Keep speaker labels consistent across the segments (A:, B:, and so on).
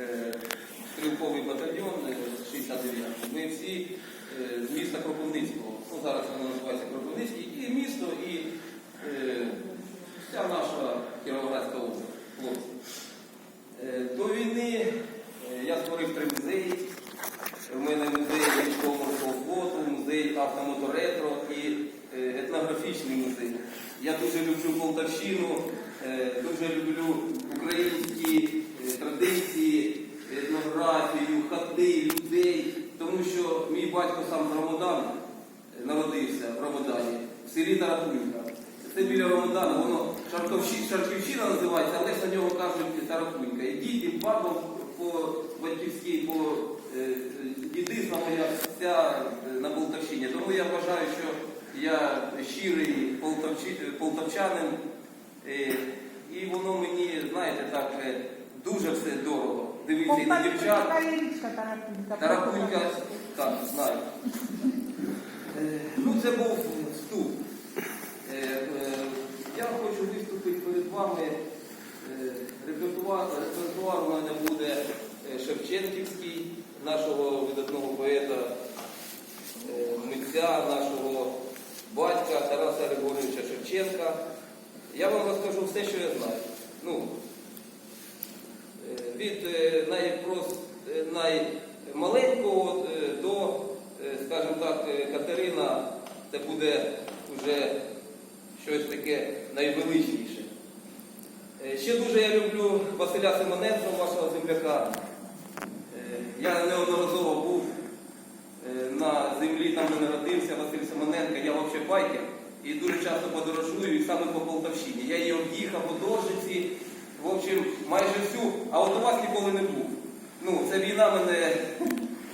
A: е, стрілковий батальйон е, 69. Ми всі е, з міста Кропивницького. Ну, зараз воно називається Кропивницький. І місто, і е, вся наша Кіровоградська область. хлопці. Е, До війни е, я створив три музеї. У мене музей військово-морського флоту, музей автомоторетро і е, етнографічний музей. Я дуже люблю Полтавщину, е, дуже люблю українські е, традиції, етнографію, хати, людей, тому що мій батько сам з Рамадану е, народився в Рамадані, в селі Тарахунька. Це біля Рамадану, воно Шарківщина називається, але ж на нього кажуть Тарахунька. І дід, і баба по батьківській, по е, дідизна моя вся е, на Полтавщині. Тому я вважаю, що я щирий полтавчанин. Е, і воно мені, знаєте, так е, дуже все дорого. Дивіться і на дівчат.
B: Тарапунька.
A: Так, знаю. Е, Ну, це був вступ. Е, Я хочу виступити перед вами. Репертуар, репертуар у мене буде Шевченківський, нашого видатного поета, митця, нашого батька Тараса Григоровича Шевченка. Я вам розкажу все, що я знаю. Ну, Е, від е, найпрос- е, наймаленького до, скажімо так, Катерина, це буде вже щось таке найвеличніше. Ще дуже я люблю Василя Симоненка, вашого земляка. Я неодноразово був на землі, там де народився Василь Симоненко, я взагалі байкер і дуже часто подорожую і саме по Полтавщині. Я її об'їхав по Доржиці, в общем, майже всю, а от у вас ніколи не був. Ну, це війна мене,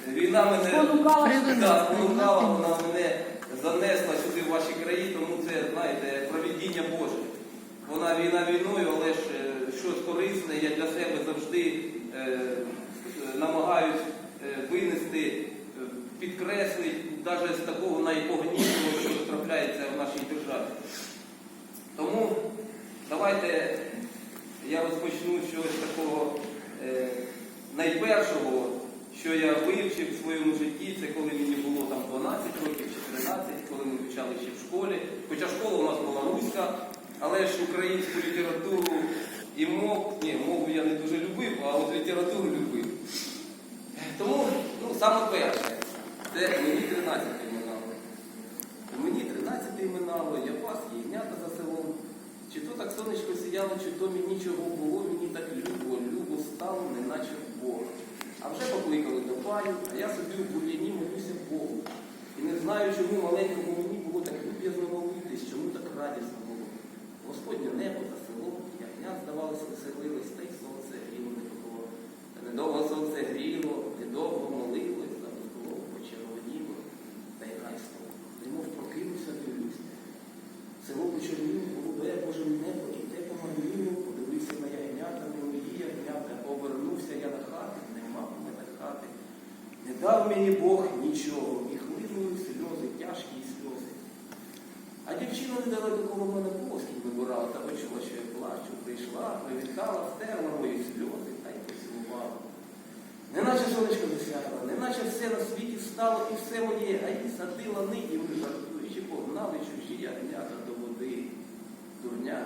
A: війна мене
B: Спонукала.
A: да, спонукала, вона мене занесла сюди в ваші краї, тому це, знаєте, провідіння Боже. Вона війна війною, але ж е, щось корисне, я для себе завжди е, е, намагаюсь е, винести, е, підкреслити навіть з такого найпогнішого, що трапляється в нашій державі. Тому давайте я розпочну з чогось такого е, найпершого, що я вивчив в своєму житті, це коли мені було там 12 років чи 13, коли ми вивчали ще в школі. Хоча школа у нас була руська, але ж українську літературу і мову, ні, мову я не дуже любив, а от літературу любив. Тому ну, саме перше, це мені 13 минало. Мені 13 минало, я пас ягнята за селом. Чи то так сонечко сіяло, чи то мені чого було, мені так любо, любо стало, неначе в Бога. А вже покликали до паю, а я собі в бур'яні молюся Богу. І не знаю, чому маленькому мені було так люб'язно молитись, чому так радісно було. Господнє небо та село, ягнят, здавалося, веселились, та й сонце гріло не було. Та недовго сонце гріло, недовго молилось, та було почервоніло, та й рай стало. Немов прокинувся, дивлюсь. Село почерніло, голубе, Боже небо, і те поманіло, подивився на ягнята, не мої ягнята, повернувся я на хати, нема в мене хати. Не дав мені Бог нічого, і хлинули сльози, тяжкі сльози. А дівчина недалеко коло мене плоскінь вибирала та почула, що я плачу, прийшла, привітала, стерла мої сльози та й поцілувала. Неначе сонечко засяяло, неначе все на світі стало і все моє, а й садила нині ми жартуючи, погнали чужі ягнята до води, дурня.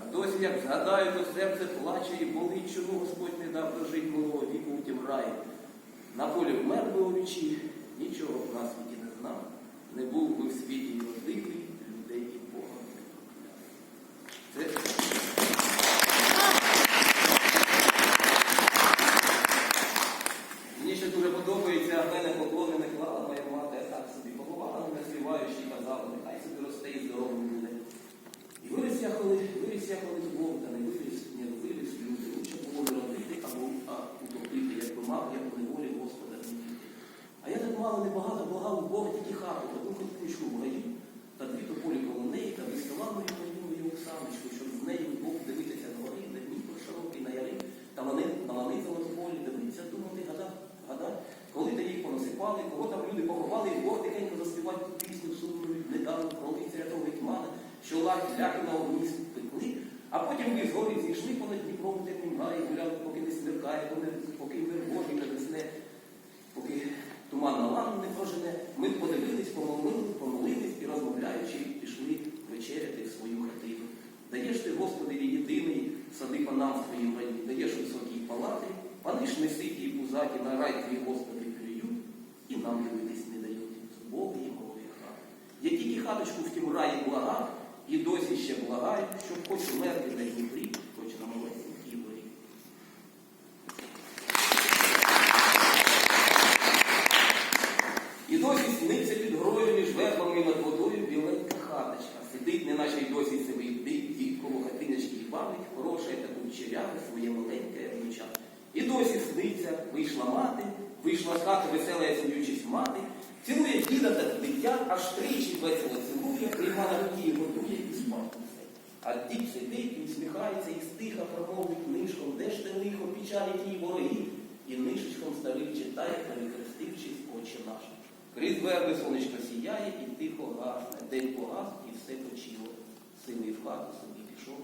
A: А досі, як згадаю, то серце плаче і болить, чому Господь не дав дожить милого віку у тім раї. На полі вмер у вічі, нічого в нас світі не знав, which we Господи, єдиний, сади панам своїм раді, даєш високій палати, пани ж не ситі і пузаті, на рай твій, Господи, клюють, і нам дивитись не дають. Бог і молоді хати. Я тільки хаточку в тім раї благав, і досі ще благаю, щоб хоч умерти на Дніпрі, хоч на малесенькій горі. І досі сниться під грою між вербами над водою біленька хаточка. Сидить, неначе й досі сивий дик, дід коло хатиночки і бавить, хороше та кучеряве своє маленьке внуча. І досі сниться, вийшла мати, вийшла з хати весела, я сміючись мати, цілує діда та дитя, аж тричі весело цілує, прийма на руки і годує і несе. А дід сидить, і усміхається і стиха промовить нишком, де ж те лихо, печалі тій вороги, і нишечком старий читає, перехрестившись очі наші. Крізь верби сонечко сіяє і тихо гасне, день погас і все почило. Сивий в хату собі пішов,